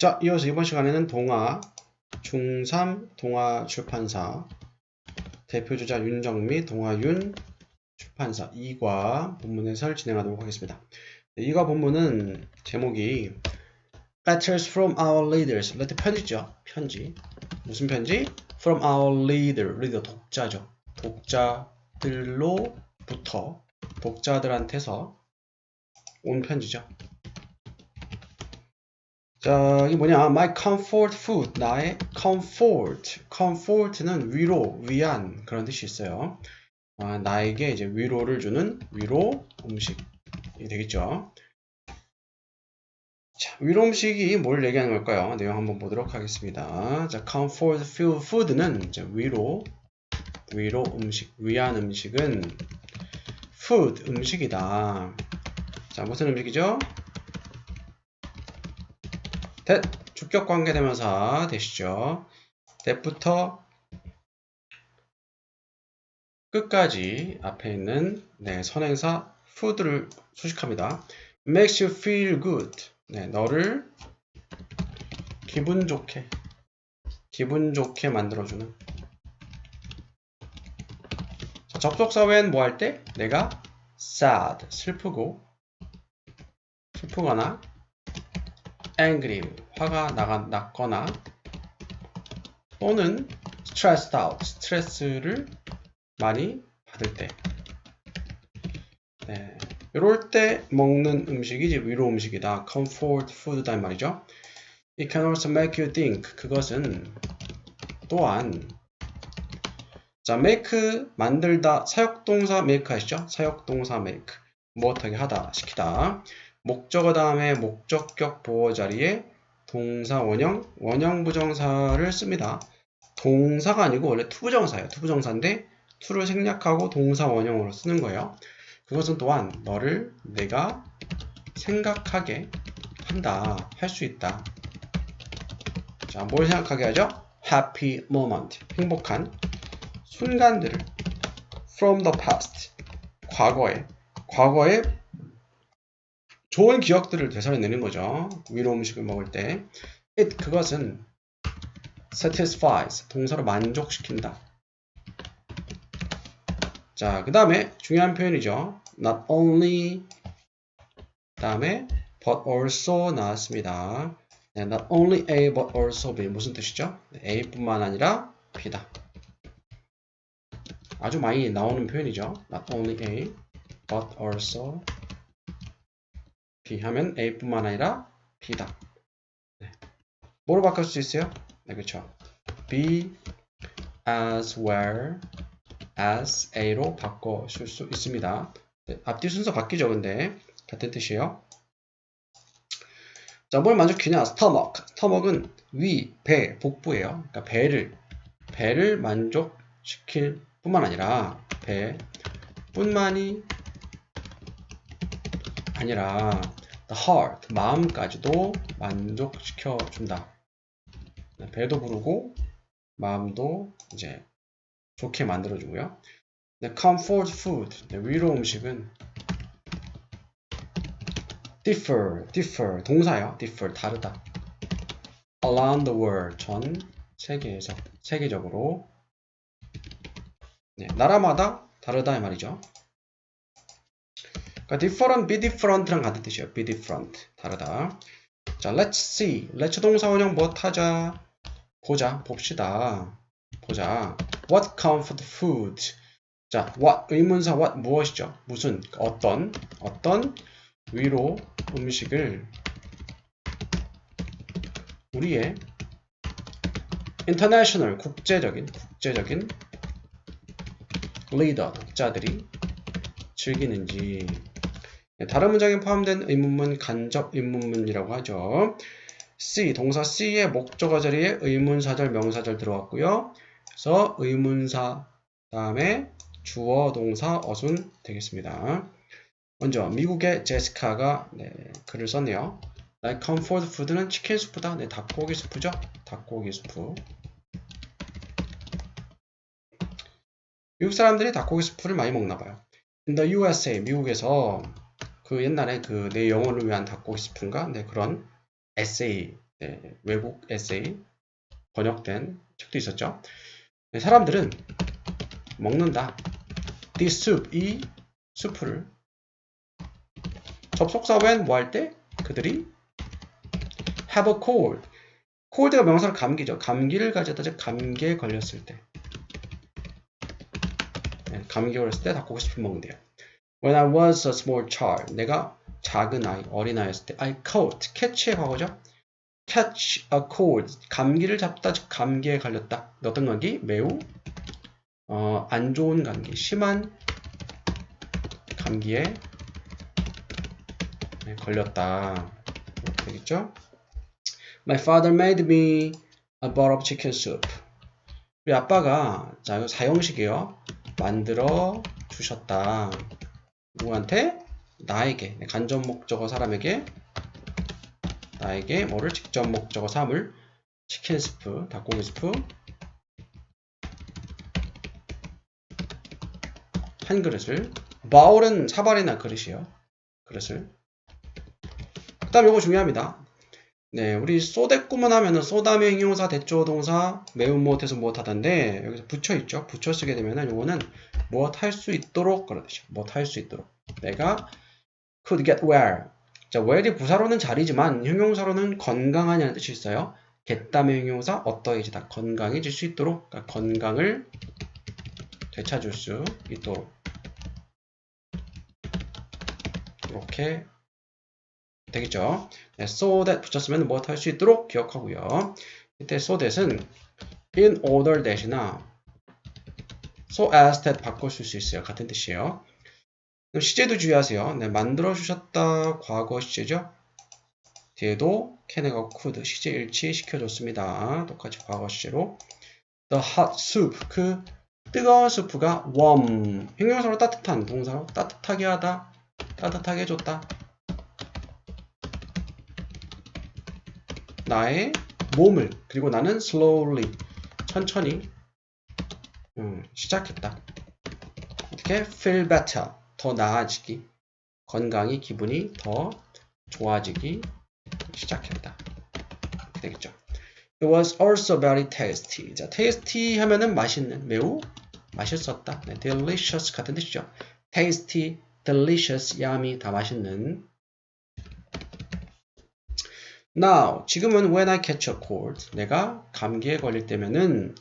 자, 이어서 이번 시간에는 동아 중3 동아 출판사 대표 주자 윤정미 동아윤 출판사 2과 본문 해설 진행하도록 하겠습니다. 네, 2과 본문은 제목이 Letters from our leaders. 레터 편지죠. 편지. 무슨 편지? From our leader. leader 독자죠. 독자들로부터 독자들한테서 온 편지죠. 자, 이게 뭐냐? My comfort food. 나의 comfort. comfort는 위로, 위안 그런 뜻이 있어요. 아, 나에게 이제 위로를 주는 위로 음식이 되겠죠. 자, 위로 음식이 뭘 얘기하는 걸까요? 내용 한번 보도록 하겠습니다. 자, comfort food는 이제 위로, 위로 음식, 위안 음식은 food 음식이다. 자, 무슨 음식이죠? That 주격 관계 대명사 되시죠. that부터 끝까지 앞에 있는 네, 선행사 food를 수식합니다. makes you feel good. 네, 너를 기분 좋게 기분 좋게 만들어주는 자, 접속사 외엔 뭐 할 때? 내가 sad 슬프고 슬프거나 angry 화가 나가, 났거나 또는 stressed out 스트레스를 많이 받을 때. 네, 이럴 때 먹는 음식이 이제 위로 음식이다. Comfort food다 이 말이죠. It can also make you think. 그것은 또한 자 make 만들다 사역동사 make 하시죠? 사역동사 make. 무엇하게 하다 시키다. 목적어 다음에 목적격 보호 자리에 동사 원형, 원형 부정사를 씁니다. 동사가 아니고 원래 투부정사예요. 투부정사인데 투를 생략하고 동사 원형으로 쓰는 거예요. 그것은 또한 너를 내가 생각하게 한다. 할 수 있다. 자, 뭘 생각하게 하죠? happy moment. 행복한 순간들을 from the past. 과거에. 과거에 좋은 기억들을 되살려내는 거죠. 위로 음식을 먹을 때. it 그것은 satisfies 동사로 만족시킨다. 자, 그 다음에 중요한 표현이죠. not only 그 다음에 but also 나왔습니다. 네, not only A but also B 무슨 뜻이죠? A뿐만 아니라 B다. 아주 많이 나오는 표현이죠. not only A but also B 하면 A뿐만 아니라 B다. 네. 뭐로 바꿀 수 있어요? 네, 그렇죠. B as well as A로 바꿔줄 수 있습니다. 네, 앞뒤 순서 바뀌죠, 근데 같은 뜻이에요. 자, 뭘 만족시키냐? stomach. stomach은 위, 배, 복부예요. 그러니까 배를 배를 만족시킬 뿐만 아니라 배 뿐만이 아니라 the heart, 마음까지도 만족시켜 준다. 배도 부르고 마음도 이제 좋게 만들어 주고요. 네, comfort food, 네, 위로 음식은 differ, differ 동사요. differ 다르다. around the world 전 세계에서 세계적으로 네, 나라마다 다르다 이 말이죠. 그러니까 different, be different랑 같은 뜻이에요. be different 다르다. 자, let's see. let's 동사 원형 뭐 하자? 보자, 봅시다. 보자. What comfort food? 자, what 의문사 what 무엇이죠? 무슨 어떤 어떤 위로 음식을 우리의 international 국제적인 국제적인 리더 독자들이 즐기는지 다른 문장에 포함된 의문문 간접 의문문이라고 하죠. C 동사 C의 목적어 자리에 의문사절 명사절 들어왔고요. 그래서 의문사 다음에 주어 동사 어순 되겠습니다. 먼저 미국의 제시카가 네, 글을 썼네요. Like comfort food는 치킨 수프다. 네, 닭고기 수프죠. 닭고기 수프. 미국 사람들이 닭고기 수프를 많이 먹나 봐요. In the USA, 미국에서 그 옛날에 그 내 영어를 위한 닭고기 스프인가? 네, 그런 에세이 네, 외국 에세이 번역된 책도 있었죠. 네, 사람들은 먹는다. This soup, 이 수프를 접속사 when 뭐 할 때 그들이 have a cold. cold가 명사로 감기죠. 감기를 가졌다, 즉 감기에 걸렸을 때. 네, 감기에 걸렸을 때 닭고기 스프 먹는데요. When I was a small child, 내가 작은 아이, 어린 아이였을 때, I caught, catch의 과거죠. catch a cold, 감기를 잡다, 즉 감기에 걸렸다. 어떤 감기? 매우 어, 안 좋은 감기, 심한 감기에 네, 걸렸다. 이렇게 되겠죠? My father made me a bowl of chicken soup. 우리 아빠가 자 이거 사형식이에요. 만들어 주셨다. 누구한테? 나에게 간접 목적어 사람에게 나에게 뭐를 직접 목적어 삼을 치킨 스프, 닭고기 스프 한 그릇을 바울은 사발이나 그릇이에요. 그릇을 그 다음 이거 중요합니다. 네, 우리 쏘대꾸만 하면은 쏘다며 형용사, 대조 동사, 매운 무엇해서 무엇 하던데 여기서 붙여 있죠. 붙여 쓰게 되면은 이거는 무엇 할 수 있도록 뜻이죠. 무엇 할 수 있도록. 내가 could get well. 자, well이 부사로는 자리지만 형용사로는 건강하냐는 뜻이 있어요. get다의 형용사 어떠해지다. 건강해질 수 있도록. 그러니까 건강을 되찾을 수 있도록. 이렇게 되겠죠. 네, so that 붙였으면 무엇 할 수 있도록 기억하고요. 이때 so that은 in order that이나 so as that 바꿔 쓸 수 있어요. 같은 뜻이에요. 그럼 시제도 주의하세요. 네, 만들어 주셨다 과거 시제죠. 뒤에도 can하고 could 시제 일치 시켜줬습니다. 똑같이 과거 시제로 the hot soup 그 뜨거운 수프가 warm 형용사로 따뜻한 동사로 따뜻하게 하다 따뜻하게 해줬다 나의 몸을 그리고 나는 slowly 천천히 음, 시작했다. 어떻게 feel better 더 나아지기 건강이 기분이 더 좋아지기 시작했다. 되겠죠. It was also very tasty. 자, tasty 하면은 맛있는, 매우 맛있었다. 네, delicious 같은 뜻이죠. tasty, delicious, yummy 다 맛있는 Now, 지금은 when I catch a cold. 내가 감기에 걸릴 때면은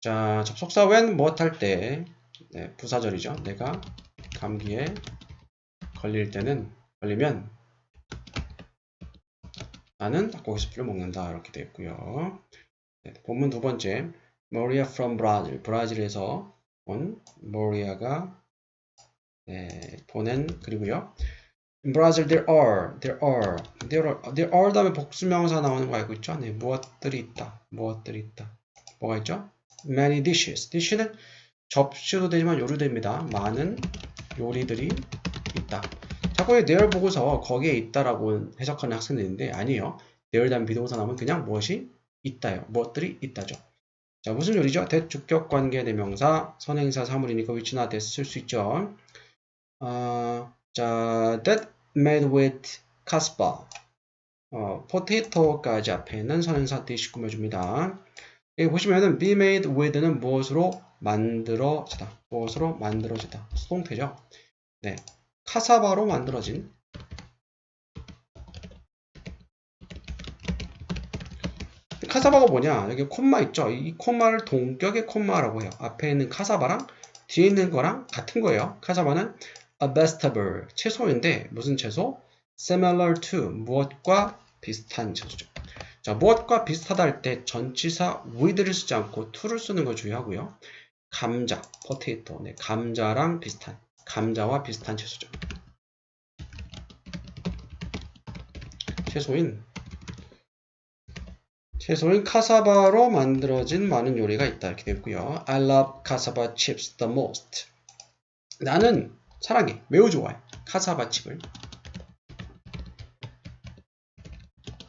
자, 접속사 when 무엇 할 때, 네, 부사절이죠. 내가 감기에 걸릴 때는, 걸리면 나는 닭고기 스프를 먹는다. 이렇게 되었고요. 네, 본문 두 번째, Maria from Brazil. 브라질에서 온 모리아가 네, 보낸 글이고요. In Brazil, there are, there are, there are, there are 다음에 복수명사 나오는 거 알고 있죠? 네, 무엇들이 있다, 무엇들이 있다. 뭐가 있죠? Many dishes. dish는 접시도 되지만 요리됩니다. 많은 요리들이 있다. 자꾸 there 보고서 거기에 있다라고 해석하는 학생들이 있는데 아니에요. there 다음 비동사 나오면 그냥 무엇이 있다요. 무엇들이 있다죠. 자, 무슨 요리죠? 대주격 관계 대명사, 선행사 사물이니까 which나 that 쓸수 있죠. 어, 자, that made with cassava. 어, 포테이토까지 앞에는 선행사 dish 꾸며줍니다. 여기 보시면은 be made with는 무엇으로 만들어지다. 무엇으로 만들어지다. 수동태죠. 네. 카사바로 만들어진 카사바가 뭐냐? 여기 콤마 있죠? 이 콤마를 동격의 콤마라고 해요. 앞에 있는 카사바랑 뒤에 있는 거랑 같은 거예요. 카사바는 a vegetable, 채소인데 무슨 채소? similar to, 무엇과 비슷한 채소죠. 자, 무엇과 비슷하다 할 때 전치사 with를 쓰지 않고 to를 쓰는 걸 주의하고요. 감자, potato, 네, 감자랑 비슷한, 감자와 비슷한 채소죠. 채소인 채소인 카사바로 만들어진 많은 요리가 있다 이렇게 되고요. I love cassava chips the most. 나는 사랑해, 매우 좋아해. 카사바 칩을.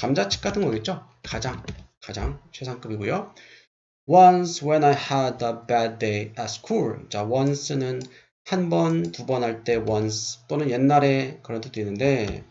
감자칩 같은 거겠죠? 가장, 가장 최상급이고요. Once when I had a bad day at school. 자, once는 한 번, 두 번 할 때 once 또는 옛날에 그런 뜻도 있는데